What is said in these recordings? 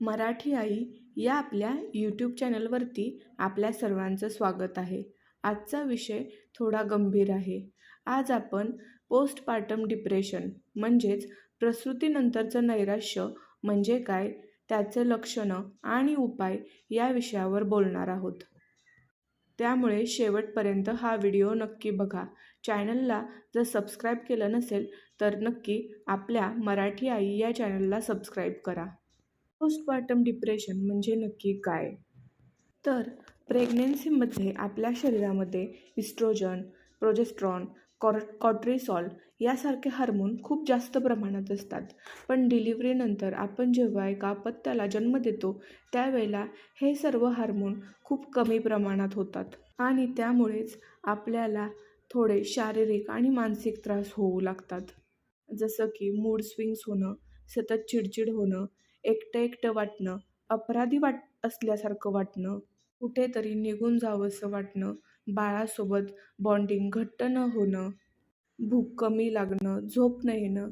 मराठी आई या आपल्या यूट्यूब चॅनलवरती आपल्या सर्वांचं स्वागत आहे. आजचा विषय थोडा गंभीर आहे. आज आपण पोस्टपार्टम डिप्रेशन म्हणजेच प्रसूतीनंतरचं नैराश्य म्हणजे काय त्याचे लक्षणं आणि उपाय या विषयावर बोलणार आहोत. त्यामुळे शेवटपर्यंत हा व्हिडिओ नक्की बघा. चॅनलला जर सबस्क्राईब केलं नसेल तर नक्की आपल्या मराठी आई या चॅनलला सबस्क्राईब करा. पोस्टपार्टम डिप्रेशन म्हणजे नक्की काय? तर प्रेग्नेन्सीमध्ये आपल्या शरीरामध्ये इस्ट्रोजन प्रोजेस्ट्रॉन कॉर कॉर्ट्रिसॉल यासारखे हार्मोन खूप जास्त प्रमाणात असतात. पण डिलिव्हरीनंतर आपण जेव्हा एका अपत्याला जन्म देतो त्यावेळेला हे सर्व हार्मोन खूप कमी प्रमाणात होतात. आणि त्यामुळेच आपल्याला थोडे शारीरिक आणि मानसिक त्रास होऊ लागतात. जसं की मूड स्विंग्स होणं सतत चिडचिड होणं एकटं एकटं वाटणं अपराधी वाट असल्यासारखं वाटणं कुठेतरी निघून जावंसं वाटणं बाळासोबत बॉन्डिंग घट्ट न होणं भूक कमी लागणं झोप न येणं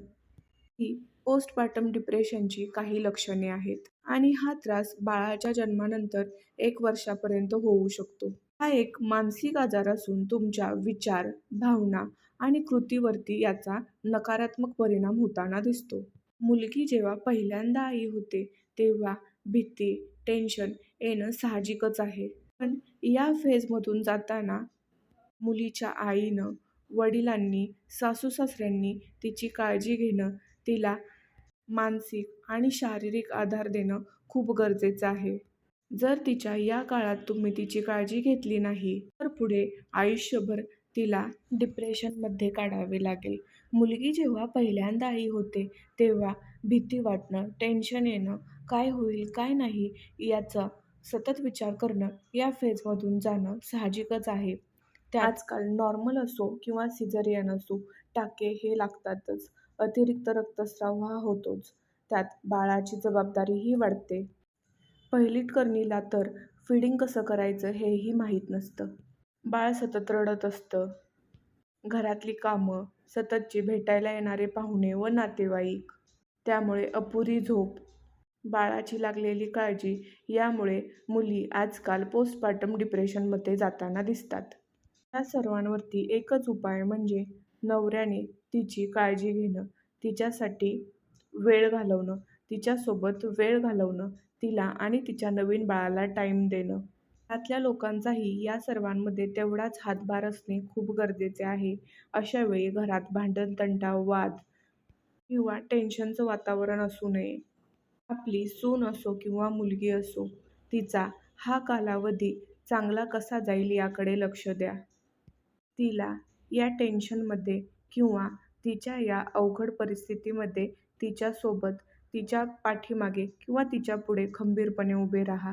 ही पोस्टपार्टम डिप्रेशनची काही लक्षणे आहेत. आणि हा त्रास बाळाच्या जन्मानंतर एक वर्षापर्यंत होऊ शकतो. हा एक मानसिक आजार असून तुमच्या विचार भावना आणि कृतीवरती याचा नकारात्मक परिणाम होताना दिसतो. मुलगी जेव्हा पहिल्यांदा आई होते तेव्हा भीती टेन्शन येणं साहजिकच आहे. पण या फेजमधून जाताना मुलीच्या आईनं वडिलांनी सासू सासऱ्यांनी तिची काळजी घेणं तिला मानसिक आणि शारीरिक आधार देणं खूप गरजेचं आहे. जर तिच्या या काळात तुम्ही तिची काळजी घेतली नाही तर पुढे आयुष्यभर तिला डिप्रेशनमध्ये काढावे लागेल. मुलगी जेव्हा पहिल्यांदा आई होते तेव्हा भीती वाटणं टेन्शन येणं काय होईल काय नाही याचा सतत विचार करणं या फेजमधून जाणं साहजिकच आहे. त्या आजकाल नॉर्मल असो किंवा सिझरियन असो टाके हे लागतातच. अतिरिक्त रक्तस्राव हा होतोच. त्यात बाळाची जबाबदारीही वाढते. पहिलीत करणीला तर फिडिंग कसं करायचं हेही माहीत नसतं. बाळ सतत रडत असतं. घरातली कामं सततची भेटायला येणारे पाहुणे व नातेवाईक. त्यामुळे अपुरी झोप. बाळाची लागलेली काळजी यामुळे मुली आजकाल पोस्टपार्टम डिप्रेशनमध्ये जाताना दिसतात. या सर्वांवरती एकच उपाय म्हणजे नवऱ्याने तिची काळजी घेणं तिच्यासाठी वेळ घालवणं तिच्यासोबत वेळ घालवणं तिला आणि तिच्या नवीन बाळाला टाईम देणं. घरातल्या लोकांचाही या सर्वांमध्ये तेवढाच हातभार असणे खूप गरजेचे आहे. अशा वेळी घरात भांडण तंटा वाद किंवा टेन्शनचं वातावरण असू नये. आपली सून असो किंवा मुलगी असो तिचा हा कालावधी चांगला कसा जाईल याकडे लक्ष द्या. तिला या टेन्शनमध्ये किंवा तिच्या या अवघड परिस्थितीमध्ये तिच्यासोबत तिच्या पाठीमागे किंवा तिच्या पुढे खंबीरपणे उभे राहा.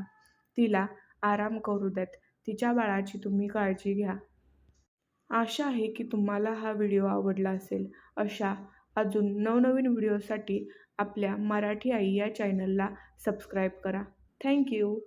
तिला आराम करू देत. तिच्या बाळाची तुम्ही काळजी घ्या. आशा आहे की तुम्हाला हा व्हिडिओ आवडला असेल. अशा अजून नवनवीन व्हिडिओसाठी आपल्या मराठी आई या चॅनलला सबस्क्राईब करा. थँक्यू